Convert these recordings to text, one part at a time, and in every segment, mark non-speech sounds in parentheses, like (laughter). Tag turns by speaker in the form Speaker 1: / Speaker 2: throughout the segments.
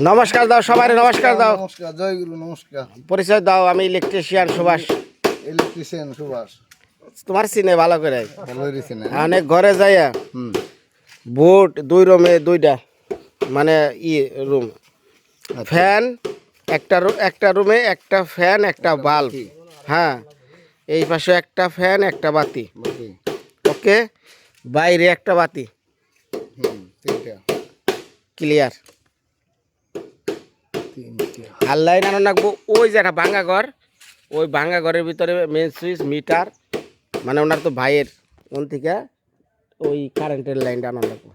Speaker 1: নমস্কার দাও সবাই নমস্কার দাও।
Speaker 2: নমস্কার জয় গুরু নমস্কার।
Speaker 1: পরিচয় দাও আমি ইলেকট্রিশিয়ান সুভাষ।
Speaker 2: ইলেকট্রিশিয়ান সুভাষ।
Speaker 1: তোমার চিনে ভালো করে?
Speaker 2: হয়েছে
Speaker 1: অনেক ঘরে যাইয়া
Speaker 2: হুম।
Speaker 1: বুট দুই রুমে দুইটা মানে ই রুম। ফ্যান একটা একটা রুমে একটা ফ্যান একটা বাল্ব। হ্যাঁ এই পাশে একটা ফ্যান একটা বাতি। ওকে বাইরে একটা বাতি।
Speaker 2: হুম
Speaker 1: ক্লিয়ার লাইন আনো রাখব ওই যে একটা ভাঙ্গা ঘর ওই ভাঙ্গা ঘরের ভিতরে মেন সুইচ মিটার মানে ওনার তো ভাইয়ের ওন থেকে ওই কারেন্টের লাইনটা আনো লাগবো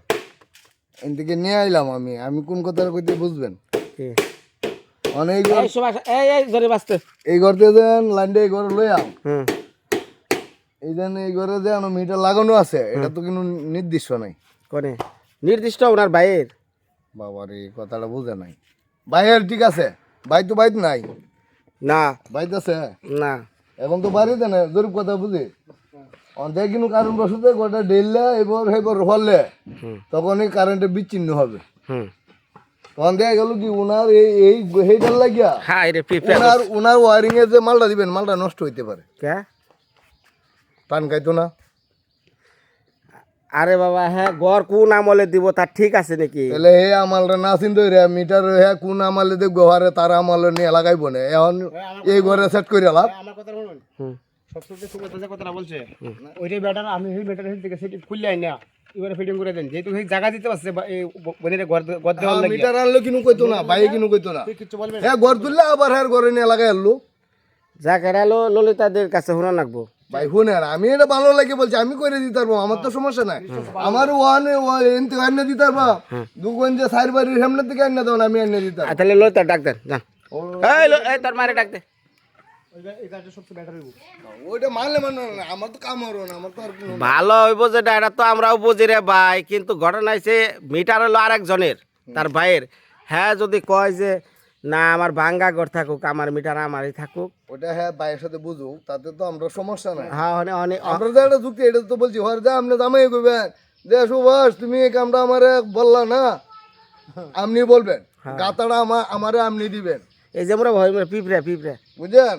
Speaker 2: এদিকে নিয়ে আইলাম আমি আমি কোন কথাটা কইতে বুঝবেন? অনেক
Speaker 1: এই এই এই ধরে বাঁচতে
Speaker 2: এই ঘর দিয়ে দেন লাইনটা এই ঘরে লইয়াম
Speaker 1: হুম।
Speaker 2: এই দেন এই ঘরে মিটার লাগানো আছে এটা তো কিন্তু নির্দিষ্ট নাই।
Speaker 1: কোনে? নির্দিষ্ট ওনার ভাইয়ের।
Speaker 2: বাবার এই কথাটা বুঝে নাই। বাইরের ঠিক আছে। বাই তো বাইত নাই।
Speaker 1: না।
Speaker 2: বাইত আছে?
Speaker 1: না।
Speaker 2: এখন তো বাড়িতে না জরিপ কথা বুঝি? অন্তে কিন্তু কারণ বসতে গোটা ডেললে এবার এবার হলে
Speaker 1: হুম।
Speaker 2: তখনই কারেন্টে বিচ্ছিন্ন হবে।
Speaker 1: হুম।
Speaker 2: তখন দেখা গেল কি ওনার এই এই সেইটার লাগিয়া
Speaker 1: হ্যাঁ
Speaker 2: ওনার ওনার ওয়ারিং এ যে মালটা দিবেন মালটা নষ্ট হইতে পারে। টান খাইতো না।
Speaker 1: আরে বাবা হ্যাঁ গড় কোন আমলে দিব তার ঠিক আছে নাকি?
Speaker 2: তাহলে হে আমালটা না চিন্তা রে মিটার হে কোন আমলে দেখব হারে তার আমালে নিয়ে লাগাইব না এখন এই ঘরে সেট করে লাভ।
Speaker 3: আমার কথা শুনুন।
Speaker 1: হুম।
Speaker 3: সবচেয়ে সুবিধা যে কথাটা বলছে ওইটাই ব্যাটার আমি সেই ব্যাটার থেকে সেটি খুললে আই না। এবারে ফিটিং করে দেন। যেহেতু সেই জায়গা দিতে পারছে বোনের ঘর ঘর দেওয়ার লাগে
Speaker 2: মিটার আনলো কিনু কইতো না বাইরে কিনু কইতো না।
Speaker 3: কিছু বলবেন
Speaker 2: হ্যাঁ ঘর তুললে আবার হ্যাঁ ঘরে নিয়ে লাগাই আনলো।
Speaker 1: যা কেরালো ললিতাদের কাছে শোনা রাখব
Speaker 2: ভাই আমি এটা ভালো লাগে বলছি আমি করে দিতে পারব আমার তো সমস্যা নাই। আমার ওয়ানে এনতে আইনে দিতে পারব? দুগুন যে সাইড বাড়ির সামনে থেকে আইনে দেবেন আমি আইনে দিতে
Speaker 1: আর তাহলে এই লো- এই তোর মারে ডাক দে।
Speaker 3: এটা সবচেয়ে ব্যাটার হইব
Speaker 2: ওইটা মানলে মানে না আমার তো কাম হলো না আমার তো আর কোনো
Speaker 1: ভালো হইব যেটা এটা তো আমরাও বুঝি রে ভাই কিন্তু ঘটনা হয়েছে মিটার হলো আরেকজনের তার ভাইয়ের। হ্যাঁ যদি কয় যে না আমার ভাঙ্গা ঘর থাকুক আমার মিটার আমারই থাকুক।
Speaker 2: ওটা হ্যাঁ ভাইয়ের সাথে বুঝুক তাতে তো আমরা সমস্যা নাই।
Speaker 1: হ্যাঁ অনেক অনেক
Speaker 2: আমরা যে একটা যুক্তি এটা তো বলছি হর যা আপনি জামাই কইবেন যে সুভাষ তুমি এই কামটা আমার বললা না? আপনি বলবেন গাতাটা আমার আমারে আপনি দিবেন।
Speaker 1: এই যে আমরা ভয় পিঁপড়ে পিঁপড়ে।
Speaker 2: বুঝলেন?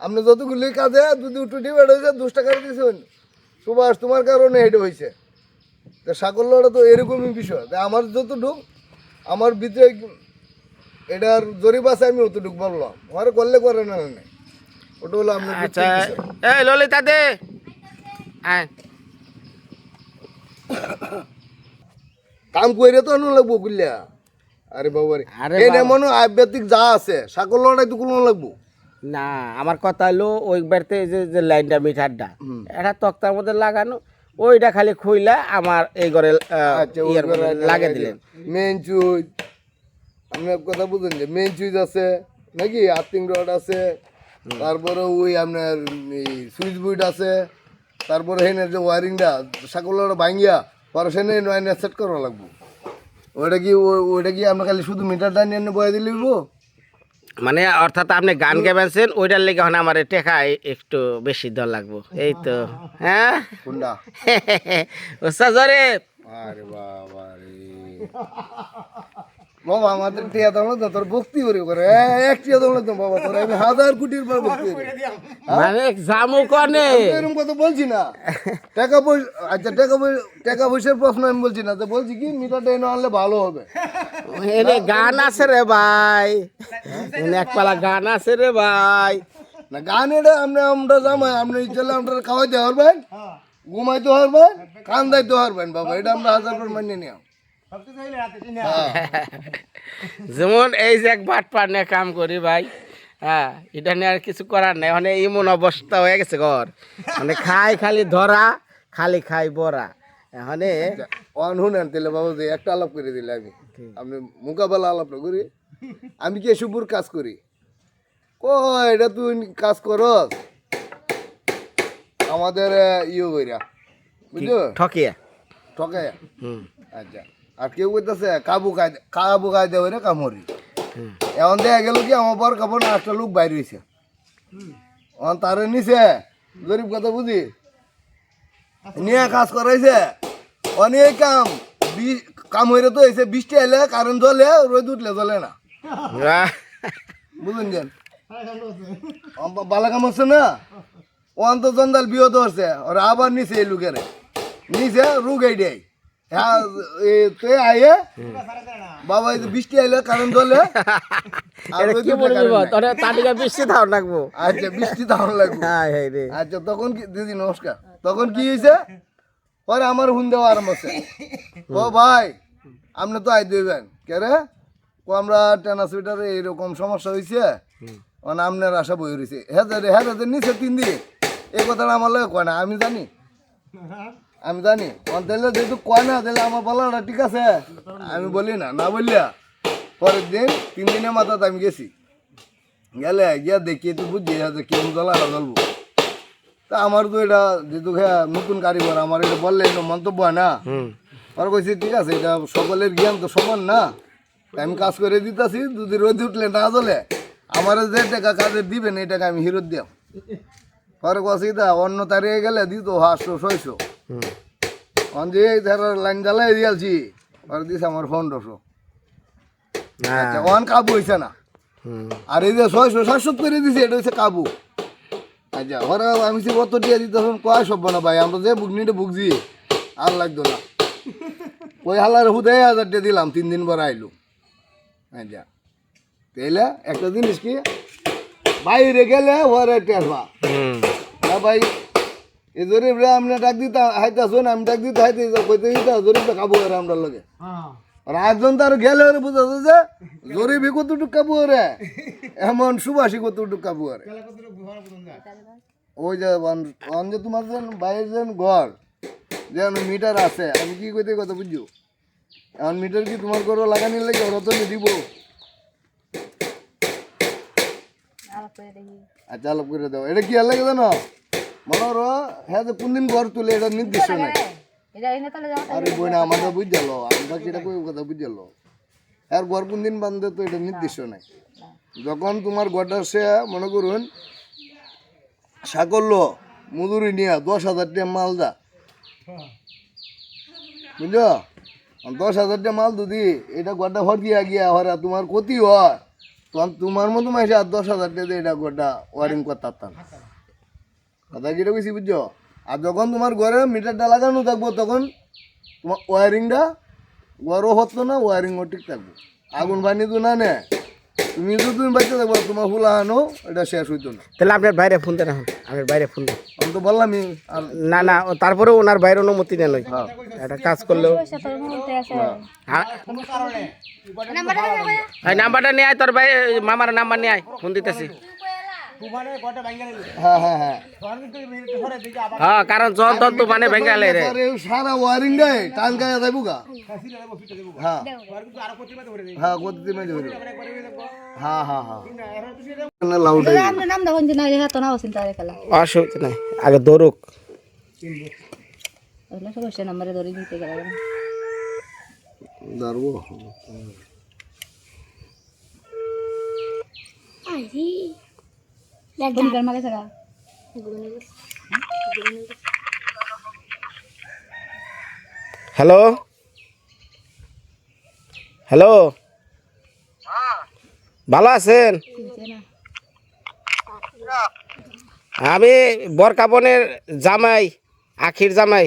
Speaker 2: আপনি যতগুলি কাজে দুধ উঠু ডিবেট হয়েছে দুশ টাকা দিয়েছেন সুভাষ তোমার কারণে এটা হয়েছে তা সাকল্যটা তো এরকমই বিষয়। তা আমার যতটুক আমার ভিতরে এটার জরিপ আছে আমি অতটুক বললাম। আমার করলে করে না ওটা হলো আপনার
Speaker 1: আচ্ছা এই ললিতা দে।
Speaker 2: কাম কইরে তো লাগবো আরে বাবা
Speaker 1: আরে
Speaker 2: এই মনে আধ্যাত্মিক যা আছে সাকল্যটাই তো কোনো লাগবো।
Speaker 1: না আমার কথা হলো ওই বাড়িতে যে যে লাইনটা মিটারটা এটা তক্তার মধ্যে লাগানো ওইটা খালি খুইলা আমার এই ঘরে
Speaker 2: আচ্ছা
Speaker 1: লাগে দিলেন।
Speaker 2: মেন চুইচ আপনি এক কথা বুঝলেন যে মেন সুইচ আছে নাকি আর্থিং রড আছে তারপরে ওই আপনার সুইচ বুইট আছে তারপরে হেনের যে ওয়ারিংটা সাকলটা ভাঙ্গিয়া পরে সেনে নয় সেট করা লাগবো। ওইটা কি ওই- ওইটা কি আমরা খালি শুধু মিটারটা নিয়ে বয়ে দিলে?
Speaker 1: মানে অর্থাৎ আপনি গান গেবেছেন ওইটার লেগে হন আমার টেকা একটু বেশি দর লাগবো। এই তো হ্যাঁ?
Speaker 2: কোনটা? (laughs)
Speaker 1: ওস্তাদ
Speaker 2: আরে বাবা রে বাবা আমাদের টিয়া দাম না তোর ভক্তি করে। করে এক টিয়া দাম তো বাবা তোর আমি হাজার কোটির পর ভক্তি করি।
Speaker 1: মানে জামু কনে?
Speaker 2: এরকম কথা বলছি না। টাকা পয়সা আচ্ছা টাকা পয়সা টাকা পয়সার প্রশ্ন আমি বলছি না তো বলছি কি মিটারটা এনে আনলে ভালো হবে।
Speaker 1: এনে গান আছে রে ভাই। এনে একপালা গান আছে রে ভাই।
Speaker 2: না গান এটা আপনি আমরা জামাই আপনি চলে আমরা খাওয়াইতে পারবেন ঘুমাইতে পারবেন কান্দাইতে পারবেন বাবা এটা আমরা হাজার পর মানিয়ে নিও
Speaker 3: চিনে
Speaker 1: যেমন এই যে এক বাট পার নিয়ে কাম করি ভাই হ্যাঁ এটা নিয়ে আর কিছু করার নাই। মানে এমন অবস্থা হয়ে গেছে ঘর। মানে খাই খালি ধরা খালি খাই বড়া এখানে
Speaker 2: অন শুনেন তাহলে বাবা যে একটা আলাপ করে দিলে আমি। আপনি মোকাবেলা আলাপটা করি। আমি কি শুভুর কাজ করি? ক এটা তুই কাজ করস? আমাদের ইয়ে কইরা। বুঝছ?
Speaker 1: ঠকিয়া?
Speaker 2: ঠকে
Speaker 1: হুম।
Speaker 2: আচ্ছা। আর কেউ কইতাছে কাবু কায়দে কাবু কায়দে হইরে কামড়ি। এখন দেখা গেল কি আমার পর কাপড় আটটা লোক বাইরে হয়েছে এখন তারে নিছে গরিব কথা বুঝি? নিয়ে কাজ করাইছে। অনেক কাম কাম হইরে তো এসে বৃষ্টি এলে কারেন্ট জ্বলে রোদ উঠলে জ্বলে না।
Speaker 1: আহ,
Speaker 2: বুঝলেন কেন বালা কাম হচ্ছে না? ওয়ান তো জঞ্জাল বিয়ে ধরছে ওরা আবার নিচে এই লোকেরে। নিচে রুগ এই দেয় হ্যাঁ বৃষ্টি
Speaker 1: লাগবো
Speaker 2: আচ্ছা বৃষ্টি তখন কি দিদি নমস্কার তখন কি হয়েছে পরে আমার হুন দেওয়া আরম্ভ ও ভাই আপনি তো আই দিবেন কে রে ও আমরা সুইটারে এরকম সমস্যা হয়েছে মানে আপনার আশা বই রয়েছে হ্যাঁ হ্যাঁ নিচে তিন দিন এই কথাটা আমার লাগে কয় না আমি জানি আমি জানি। তাহলে যেহেতু কয় না তাহলে আমার বলাটা ঠিক আছে? আমি বলি না না বললিয়া পরের দিন তিন দিনের মাথাতে আমি গেছি। গেলে গিয়া দেখি তুই বুঝছি যে কেমন জ্বলাটা জ্বলবো। তা আমার তো এটা যেহেতু হ্যাঁ নতুন কারিগর আমার এটা বললে এটা মন্তব্য হয় না। আর কইছি ঠিক আছে এটা সকলের জ্ঞান তো সমান না। আমি কাজ করে দিতেছি যদি রোদ উঠলে না জ্বলে আমার যে টাকা কাজে দিবেন এই টাকা আমি হিরোত দিয়াম। পরে কছি তা অন্য তারিখে গেলে দিত হাসো ছয়শো যে ধর লাইন জ্বালাই দিয়ালছি পরে দিছে আমার
Speaker 1: হ্যাঁ
Speaker 2: আচ্ছা অন কাবু হয়েছে না? আর এই যে ছয়শো সাতশো করে দিছে এটা হচ্ছে কাবু। আচ্ছা ওরা আমি সে কত টিয়া দিতে কয় সব না ভাই? আমরা যে বুকনিটা বুকছি আর লাগতো না। ওই হালার হুদে হাজার টিয়া দিলাম তিন দিন পর আইলু। আচ্ছা তাইলে একটা জিনিস কি বাইরে গেলে ওরে টেরবা। ভাই এই জরিব রে আপনি ডাক দিতে হাইতে আসুন আমি ডাক দিতে হাইতে কইতে দিতে জরিব তো কাবু আমরা লগে। আর তার গেলে ওরে যে জরিবি কতটুক কাবু রে? এমন সুবাসী কতটুক কাবু রে? ওই যে অন- অন যে তোমার যেন বাইরের যেন ঘর যেন মিটার আছে আমি কি কইতে কথা বুঝছ? এখন মিটার কি তোমার ঘরে লাগানি লাগে ওরা তো দিব? আচ্ছা আলাপ করে দাও। এটা কি আর লাগে জানো? মনে হ্যাঁ যে কোন ঘর তুলে এটা নির্দিষ্ট নাই। আরে বই না আমাদের বুঝ আমরা সেটা কই কথা আর ঘর কোন দিন বান্ধে তো এটা নির্দিষ্ট নাই। যখন তোমার ঘরটা সে মনে করুন সাকল্য মজুরি নিয়ে দশ হাজার টাকা মাল দা বুঝলো দশ হাজার টাকা মাল যদি এটা ঘরটা ভর দিয়া গিয়া হরা তোমার ক্ষতি হয় তখন তোমার মতো মাসে আর দশ হাজার টাকা এটা ঘরটা ওয়ারিং করতে পারতাম কথা কিটা কইছি বুঝছ? আর যখন তোমার ঘরে মিটারটা লাগানো থাকব তখন তোমার ওয়ারিংটা ঘরও হতো না ওয়ারিংও ঠিক থাকব। আগুন বানি তো না নে। তুমি তো তুমি বাচ্চা থাকব তোমার ফুলা আনো এটা শেষ হইতো না।
Speaker 1: তাহলে আপনার বাইরে ফোন দেন এখন আপনার বাইরে ফোন দেন।
Speaker 2: আমি তো বললামই আর
Speaker 1: না না ও তারপরেও ওনার বাইরে অনুমতি নেন ওই। একটা কাজ করলেও। হ্যাঁ। নাম্বারটা নিয়ে আয় তোর ভাই মামার নাম্বার নিয়ে আয় ফোন দিতেছি।
Speaker 2: হ্যাঁ হ্যাঁ হ্যাঁ
Speaker 1: হ্যাঁ কারণ তন তো মানে ভেঙ্গালে রে।
Speaker 2: আরে সারা ওয়ারিং রে টান গায়ে যাইবো গা। হ্যাঁ। হ্যাঁ দিন মাঝে হইল হ্যাঁ হ্যাঁ হ্যাঁ। লাউড
Speaker 4: আমরা নাম দেখুন যে না হ্যাঁ খেলা
Speaker 1: অসুবিধা নাই আগে দৌড়ুক
Speaker 4: নাম্বারে ধরে দিতে গেল
Speaker 2: দাঁড়বো
Speaker 4: থাকা।
Speaker 1: হ্যালো? হ্যালো? ভালো আছেন? আমি বরকাবনের জামাই আখির জামাই।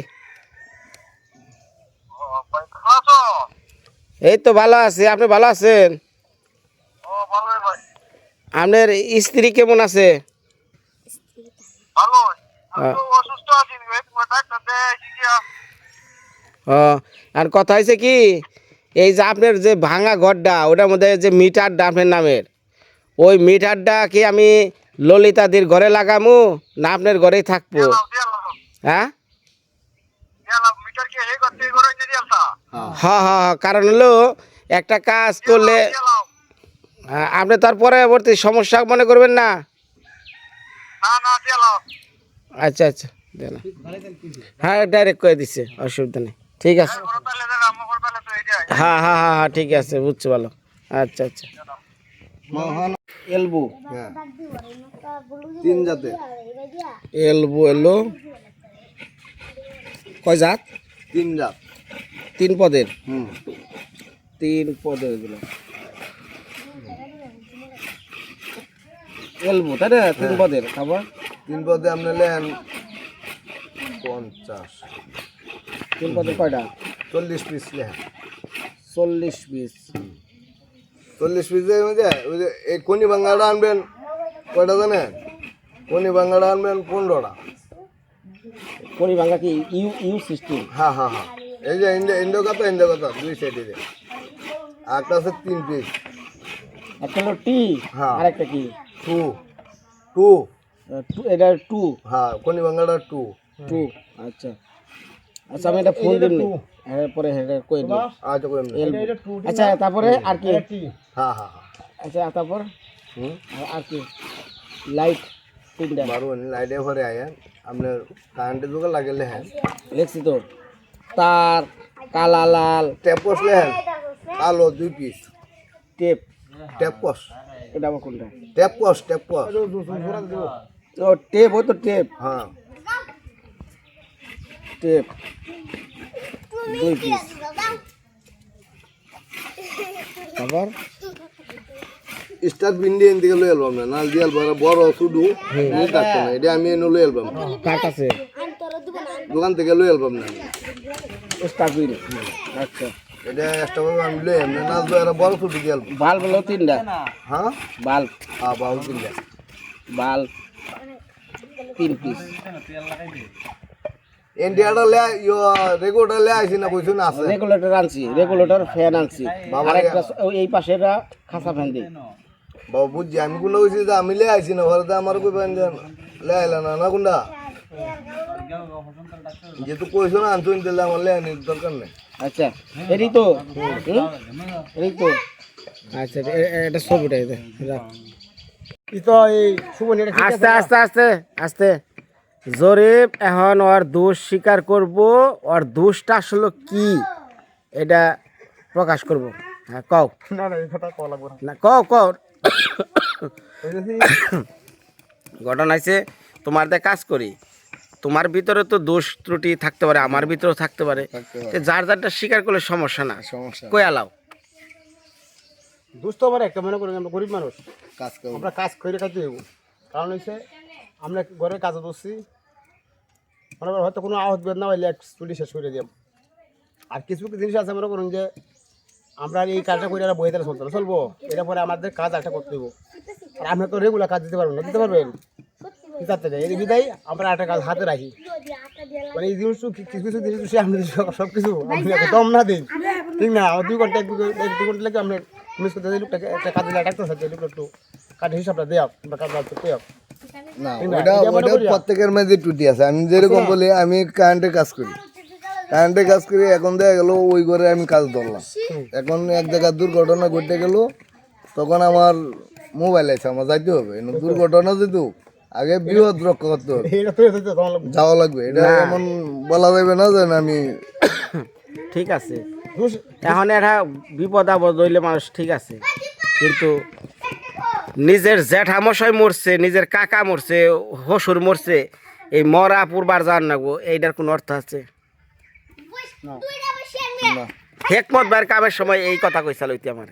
Speaker 1: এই তো ভালো আছি আপনি ভালো আছেন? আপনার স্ত্রী কেমন আছে? আর কথা হয়েছে কি এই যে আপনার যে ভাঙা ঘরটা ওটার মধ্যে যে মিটারটা আপনার নামের ওই মিটারটা কি আমি ললিতাদির ঘরে লাগামু না আপনার ঘরেই থাকব? হ্যাঁ? হ্যাঁ হ্যাঁ হ্যাঁ কারণ হলো একটা কাজ করলে আপনি তার পরবর্তী সমস্যা মনে করবেন না? আচ্ছা আচ্ছা দেন হ্যাঁ ডাইরেক্ট করে দিচ্ছে অসুবিধা নেই। ঠিক আছে। হ্যাঁ হ্যাঁ হ্যাঁ হ্যাঁ ঠিক আছে বুঝছি ভালো আচ্ছা আচ্ছা।
Speaker 2: মহান
Speaker 1: এলবো।
Speaker 2: হ্যাঁ। তিন জাতে
Speaker 1: এলবো এলো। কয় জাত?
Speaker 2: তিন জাত।
Speaker 1: তিন পদের।
Speaker 2: হুম।
Speaker 1: তিন পদের এগুলো। এলবো তাই না? তিন পদের খাবার
Speaker 2: তিন পদে আপনি নেন পঞ্চাশ।
Speaker 1: তিন পদের কয়টা?
Speaker 2: চল্লিশ পিস নেন।
Speaker 1: চল্লিশ পিস।
Speaker 2: চল্লিশ পিসের মধ্যে ওই যে এই কনি বাঙ্গাটা আনবেন কয়টা জানেন? কনি বাঙ্গাটা আনবেন পনেরোটা।
Speaker 1: পরি ভাঙা কি ইউ ইউ সিস্টেম?
Speaker 2: হ্যাঁ হ্যাঁ হ্যাঁ। এই যে ইন্ডো ইন্ডো কথা ইন্ডো কথা দুই সাইডে একটা আছে তিন পিস।
Speaker 1: একটা হলো টি
Speaker 2: হ্যাঁ।
Speaker 1: আর একটা কি?
Speaker 2: টু টু
Speaker 1: টু- এটা টু
Speaker 2: হ্যাঁ কনি বাঙ্গাটা টু
Speaker 1: টু আচ্ছা। আচ্ছা আমি এটা ফোন দিন পরে এটা কই দিন
Speaker 2: আচ্ছা।
Speaker 1: এলবো আচ্ছা তারপরে আর কি?
Speaker 2: হ্যাঁ হ্যাঁ হ্যাঁ।
Speaker 1: আচ্ছা তারপর? আর- কি? লাইট তিনটা।
Speaker 2: মারুন লাইটে ভরে আয়েন আপনার কারেন্টের দোকান লাগলে হ্যাঁ।
Speaker 1: দেখছি তো। তার কালা লাল।
Speaker 2: ট্যাপস লেহেন কালো দুই পিস
Speaker 1: টেপ
Speaker 2: ট্যাপস
Speaker 1: এটা আবার কোনটা?
Speaker 2: ট্যাপস ট্যাপস
Speaker 1: ও টেপ ওই তো টেপ
Speaker 2: হ্যাঁ।
Speaker 1: টেপ দুই পিস তারপর
Speaker 2: স্টার বিন্ডি এন থেকে লই অ্যালবাম না নাল দিয়ে অ্যালবাম বড় শুধু এই থাকতো না এটা আমি এনে লই অ্যালবাম
Speaker 1: কাট আছে।
Speaker 2: দোকান থেকে লই অ্যালবাম না।
Speaker 1: স্টাফিন আচ্ছা।
Speaker 2: এটা একটা ভাবে আমি লই এমনি একটা বড় শুধু দিয়ে অ্যালবাম
Speaker 1: বাল্ব হলো তিনটা।
Speaker 2: হ্যাঁ?
Speaker 1: বাল্ব।
Speaker 2: হ্যাঁ বাবু কিনলে
Speaker 1: বাল্ব। তিন পিস
Speaker 2: ইন্ডিয়াটা লে ইয়ো রেকর্ডটা লে আইছি না কইছো না আছে?
Speaker 1: রেগুলেটর আনছি রেগুলেটর ফ্যান আনছি।
Speaker 2: বাবা
Speaker 1: আর একটা এই পাশে এটা খাসা ফ্যান দিই।
Speaker 2: বাবু বুঝছি আমি কইছি যে আমি লে আইছি না ঘরে আমার কই দেন। লে আইলা না না কোনটা? যেহেতু কইছো না দিলে আমার লে আনি দরকার নেই।
Speaker 1: আচ্ছা তো? তো। আচ্ছা এটা রাখ।
Speaker 3: তো এই ঠিক
Speaker 1: আস্তে আস্তে আস্তে আস্তে। জরিপ এখন ওর দোষ স্বীকার করব। ওর দোষটা আসলে কি? এটা প্রকাশ করব। হ্যাঁ কও।
Speaker 3: না না এই কথা কওয়া লাগবে না।
Speaker 1: না কও কও। ঘটনা আছে তোমার দিয়ে কাজ করি। তোমার ভিতরে তো দোষ ত্রুটি থাকতে পারে আমার ভিতরেও থাকতে পারে। যার যারটা স্বীকার করলে সমস্যা না।
Speaker 2: সমস্যা
Speaker 1: কই আলাও?
Speaker 3: দুস্থ আমার একটা মনে করেন আমরা গরিব মানুষ।
Speaker 2: কাজ
Speaker 3: আমরা কাজ করে খাইতে হইব। কারণ হচ্ছে আমরা ঘরে কাজে বসছি মনে করেন হয়তো কোনো আহত বেদনা হইলে এক চুটি শেষ করে দিলাম। আর কিছু কিছু জিনিস আছে মনে করুন যে আমরা এই কাজটা করে আর বই তাহলে চলতো না চলবো। এটা পরে আমাদের কাজ একটা করতে হইব। আর আমরা তো রেগুলার কাজ দিতে পারব না দিতে পারবেন? করতে চাই এই বিদায় আমরা একটা কাজ হাতে রাখি। মানে এই জিনিস কিছু কিছু জিনিস সে আমি সব- কিছু আমি দম না দিই। ঠিক না আমার দুই ঘণ্টা এক দু- এক দু ঘণ্টা লাগে আমরা মিস করতে দিই লোকটাকে একটা কাজে ডাক্তার সাথে লোকটা একটু কাজের হিসাবটা দেওয়া বা কাজ বাদ করতে
Speaker 2: না
Speaker 3: না,
Speaker 2: ওটা ওটা প্রত্যেকের মাঝে টুটি আছে। আমি যেরকম বলি আমি কারেন্টে কাজ করি। কারেন্টে কাজ করি এখন দেখা গেল ওই ঘরে আমি কাজ ধরলাম। এখন এক জায়গায় দুর্ঘটনা ঘটে গেল তখন আমার মোবাইল আছে আমার যাইতে হবে। দুর্ঘটনা যেহেতু আগে বৃহৎ রক্ষা (laughs) করতে। যাওয়া লাগবে। এটা এমন বলা যাবে না যে আমি (coughs)
Speaker 1: ঠিক আছে। এখন এটা বিপদ আপদ হইলে মানুষ ঠিক আছে। কিন্তু নিজের জ্যাঠামশাই মরছে নিজের কাকা মরছে হসুর মরছে এই মরা পুরবার যান না গো এইটার কোনো অর্থ আছে? হেকমত ভাইয়ের কামের সময় এই কথা কইসাল হইতে আমার।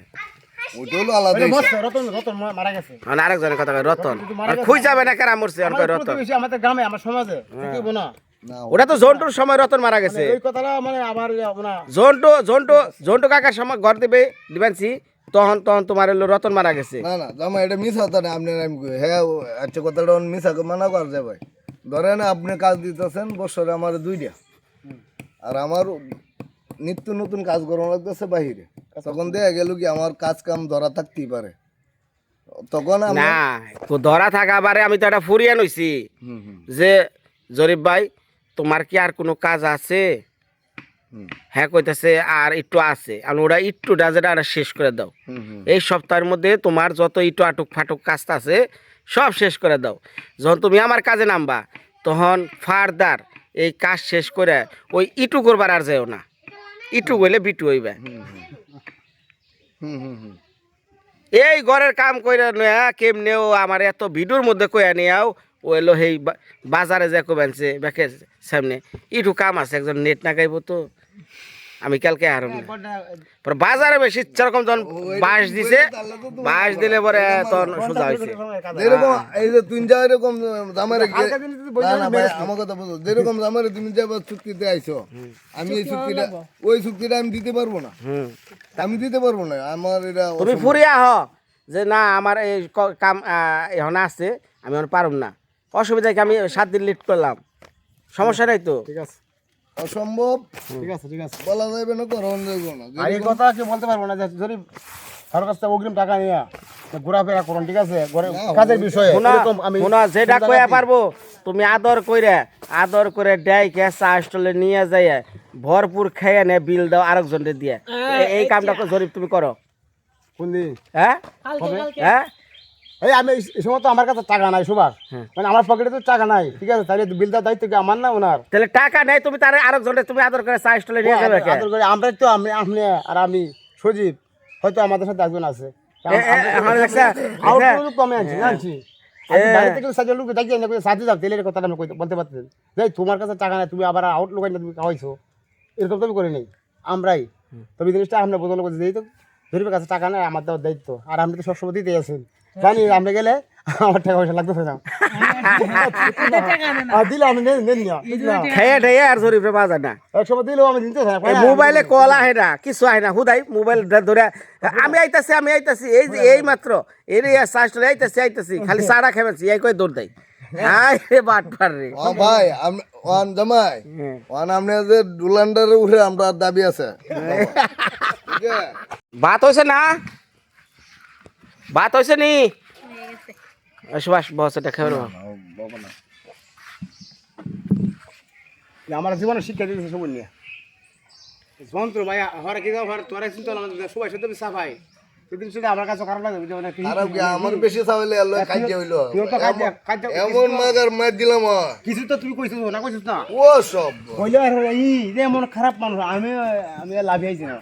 Speaker 2: ওটা হলো আলাদা
Speaker 3: ওটা
Speaker 2: হিসাব।
Speaker 3: মরছে, রতন রতন মা- মারা গেছে।
Speaker 1: মানে আরেকজনের কথা রতন। খুঁজ যাবে না কারা মরছে আর কয়
Speaker 3: আমাদের
Speaker 1: রতন
Speaker 3: আমাদের গ্রামে আমার সমাজে।
Speaker 2: না
Speaker 1: ওটা তো জন্টুর সময় রতন মারা গেছে।
Speaker 3: ওই কথাটা মানে আমার না।
Speaker 1: জন্টু জন্টু জন্টু কাকার সময় ঘর দেবে দিবানছি তখন তখন তোমার হলো রতন মারা গেছে।
Speaker 2: না না জামা এটা মিস হতো না আপনি আমি কই। হ্যাঁ আচ্ছা কথাটা মিস হাকে মানা করা যায় ভাই ধরেন আপনি কাজ দিতেছেন বছরে আমার দুইটা। আর আমার নিত্য নতুন কাজ করানো লাগতেছে বাহিরে। তখন দেখা গেল কি আমার কাজ কাম ধরা থাকতেই পারে। তখন
Speaker 1: না ধরা থাকা বারে আমি তো একটা ফুরিয়ে নইছি। যে জরিফ ভাই তোমার কি আর কোনো কাজ আছে? হ্যাঁ কইতেছে আর একটু আছে। আর ওরা একটুটা যেটা আর শেষ করে দাও। এই সপ্তাহের মধ্যে তোমার যত ইটু আটুক ফাটুক কাজ আছে সব শেষ করে দাও। যখন তুমি আমার কাজে নামবা তখন ফারদার এই কাজ শেষ করে ওই ইটু করবার আর যাও না। ইটু গইলে বিটু হইবে। এই ঘরের কাম কইরা নয়া কেমনেও আমার এত ভিডিওর মধ্যে কইয়া নিয়াও ওইলো সেই বাজারে যে কবেনছে ব্যাকের সামনে। ইটু কাম আছে একজন নেট না গাইব তো। আমি কালকে আর পরে বাজারে বেশি ইচ্ছা রকম যখন বাঁশ দিছে বাঁশ দিলে পরে তখন সোজা হয়েছে
Speaker 2: যেরকম এই যে তুমি যা এরকম জামারে আমার কথা বুঝো। যেরকম জামারে তুমি যে চুক্তিতে আইছো আমি এই চুক্তিটা ওই চুক্তিটা আমি দিতে পারব না।
Speaker 1: হুম।
Speaker 2: আমি দিতে পারব না। আমার এটা
Speaker 1: তুমি ফুরি আহ যে না আমার এই কাম আহ, এখন আছে আমি এখন পারুম না। অসুবিধা কি আমি সাত দিন লিট করলাম? সমস্যা নাই তো?
Speaker 3: ঠিক আছে।
Speaker 2: অসম্ভব।
Speaker 3: ঠিক আছে ঠিক আছে।
Speaker 2: বলা যাবে না করণ যাবে না।
Speaker 3: আর এই কথা কি বলতে পারব না যদি কারোর কাছ থেকে অগ্রিম টাকা নিয়ে ঘোরাফেরা করুন ঠিক আছে? কাজের বিষয়ে।
Speaker 1: শোনা
Speaker 3: এরকম আমি
Speaker 1: শোনা যেটা কয়া পারব তুমি আদর কইরা আদর করে ডাই কে চা স্টলে নিয়ে যাই ভরপুর খেয়ে নে বিল দাও আরেকজনকে দিয়ে। এই কামটা জরিপ তুমি করো।
Speaker 3: কোন দিন
Speaker 1: হ্যাঁ হ্যাঁ?
Speaker 3: এই আমি এই- সময় তো আমার কাছে টাকা নাই সুভাষ। মানে আমার পকেটে তো টাকা নাই ঠিক আছে? তাহলে দায়িত্ব কি আমার না ওনার?
Speaker 1: তাহলে টাকা নেই তুমি তার তুমি আদর করে চা স্টলে নিয়ে যাবে
Speaker 3: আদর করে আমরাই তো আমি আপনি আর আমি সজীব হয়তো আমাদের সাথে একজন আছে। কমে আনছি তোমার কাছে টাকা নাই তুমি আবার আউট লোক তুমি খাওয়াইছো এরকম তো আমি করি নাই। আমরাই। তবে জিনিসটা আমরা বোঝানো করছি যেই তো কাছে টাকা নাই আমার দেওয়ার দায়িত্ব। আর আপনি তো সবসময় দিতে আছেন। জানি আমরা গেলে আমার টাকা পয়সা লাগতেছে না আর দিলে আমি
Speaker 1: খেয়ে ঠেয়ে আর জরিপ রে বাজার না।
Speaker 3: এক সময় দিলেও আমি দিতে থাকি
Speaker 1: মোবাইলে কল আহে না কিছু আহে না। হুদাই মোবাইল ধরে আমি আইতাছি আমি আইতাছি এই যে এই মাত্র। এই রে সাস্টলে আইতাছি আইতাছি খালি সারা খেমেছি এই কই দৌড় দেয়। আই রে বাট পার রে।
Speaker 2: ও ভাই আম- ওয়ান জামাই ওয়ান আপনি যে ডুলান্ডারে উঠে আমরা দাবি আছে। ঠিক আছে?
Speaker 1: ভাত হয়েছে না? ভাত হয়েছে নি? সুভাষ বস এটা।
Speaker 3: আমার জীবনে শিক্ষা দিয়েছে সব নিয়ে যন্ত্র ভাই হরে কি হরে তোরা চিন্তা আমাদের সবাই সাথে সাফাই সেদিন শুধু আমার কাছে খারাপ লাগে বুঝতে পারি
Speaker 2: খারাপ কি আমার বেশি চাইলে আল্লাহ খাইতে হইল
Speaker 3: তুই তো খাদ্য খাদ্য
Speaker 2: এমন মাগার মার দিলাম ও।
Speaker 3: কিছু তো তুই কইছিস না কইছিস না
Speaker 2: ও সব
Speaker 3: কইলে আর ই যে এমন খারাপ মানুষ আমি আমি লাভ হয়েছি না।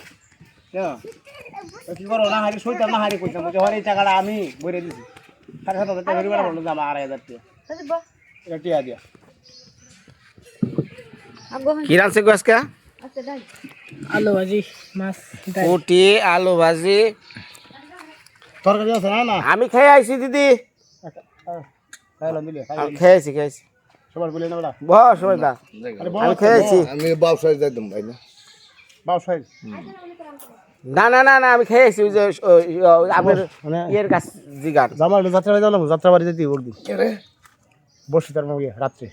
Speaker 3: কি করো না হারি সইতাম না হারি কইতাম যে হরে এই টাকাটা আমি ভরে দিছি। সাড়ে সাত হাজার টাকা ভরি বলল আমার আড়াই হাজার টাকা। এটা টিয়া দিয়া।
Speaker 4: আগে
Speaker 1: কি রাঁধছে গো আজকে?
Speaker 4: আচ্ছা
Speaker 5: আলু ভাজি মাছ
Speaker 1: পুটি আলু ভাজি।
Speaker 3: তরকারি আছে না না?
Speaker 1: আমি খেয়ে আইছি দিদি।
Speaker 3: খাইলাম দিলে
Speaker 1: আমি খেয়েছি খেয়েছি
Speaker 3: সবার বলে না।
Speaker 1: বস সবাই দা। আমি খেয়েছি
Speaker 2: আমি ব্যবসায় যাইতাম ভাই না?
Speaker 3: বাউ
Speaker 1: না না না না আমি খেয়েছি ওই যে আপনার
Speaker 3: মানে
Speaker 1: ইয়ের কাছ জিগার।
Speaker 3: জামাল যাত্রা বাড়ি যাব যাত্রা বাড়ি যেতে দিন বসি তার মধ্যে রাত্রে।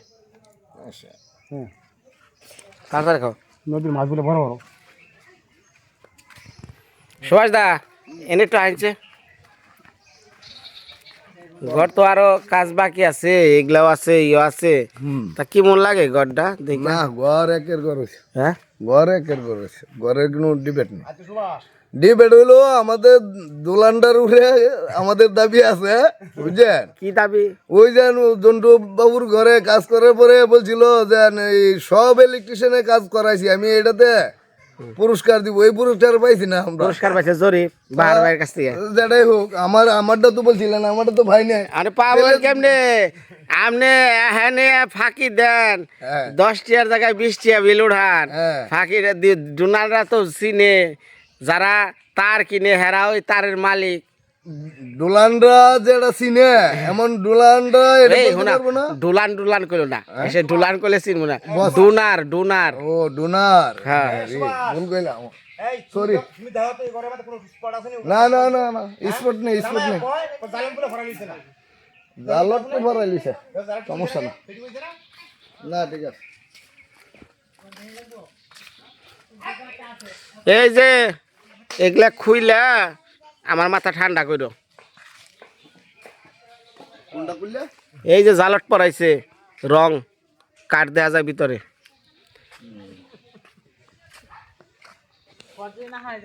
Speaker 3: হ্যাঁ।
Speaker 1: তাড়াতাড়ি খাও।
Speaker 3: নদীর মাছগুলো বড় বড়।
Speaker 1: সুভাষ দা এনে একটু আনছে। ঘর তো আরও কাজ বাকি আছে এগুলাও আছে ইয়ে আছে। তা কি মন লাগে ঘরটা দেখি?
Speaker 2: না ঘর একের ঘর
Speaker 1: হ্যাঁ?
Speaker 2: ঘর একের ঘর গড়ের কোনো ডিবেট নেই। ডিবেট হইল আমাদের দুলান্ডার উঠে আমাদের দাবি আছে বুঝছেন?
Speaker 1: কি দাবি?
Speaker 2: ওই যেন জন্টু বাবুর ঘরে কাজ করার পরে বলছিল যে এই সব ইলেকট্রিশিয়ানে কাজ করাইছি আমি এটাতে পুরস্কার দিব এই পুরস্কার পাইছি না আমরা।
Speaker 1: পুরস্কার পাইছে জরিপ বাহার ভাইয়ের কাছ থেকে।
Speaker 2: যেটাই হোক আমার আমারটা তো বলছিলেন আমারটা তো ভাই নাই।
Speaker 1: আরে পাবো কেমনে? আপনি এখানে ফাঁকি দেন।
Speaker 2: হ্যাঁ।
Speaker 1: দশ টিয়ার জায়গায় বিশ টিয়া বিল উঠান।
Speaker 2: হ্যাঁ।
Speaker 1: ফাঁকি ডোনাররা তো চিনে। যারা তার কিনে হেরা ওই তারের মালিক।
Speaker 2: ডোলান্ডা যেটা চিনে এমন ডোলান্ডা এটা পারব না?
Speaker 1: ডুলান ডুলান না।
Speaker 2: হ্যাঁ?
Speaker 1: এসে ডুলান করলে চিনবো না। Donor donor.
Speaker 2: ও ডোনার।
Speaker 1: হ্যাঁ।
Speaker 2: ভুল কইলাম সরি
Speaker 3: নি?
Speaker 2: না না না না স্পট নেই স্পট নেই।
Speaker 3: জালাম করে ভরা লিছে না।
Speaker 2: জালত তো ভরাইলিছে সমস্যা না? না ঠিক আছে।
Speaker 1: এই যে এগুলা খুইলা আমার মাথা ঠান্ডা করো
Speaker 2: কোনটা
Speaker 1: এই যে জালট পরাইছে রং কাঠ দেওয়া যায় ভিতরে।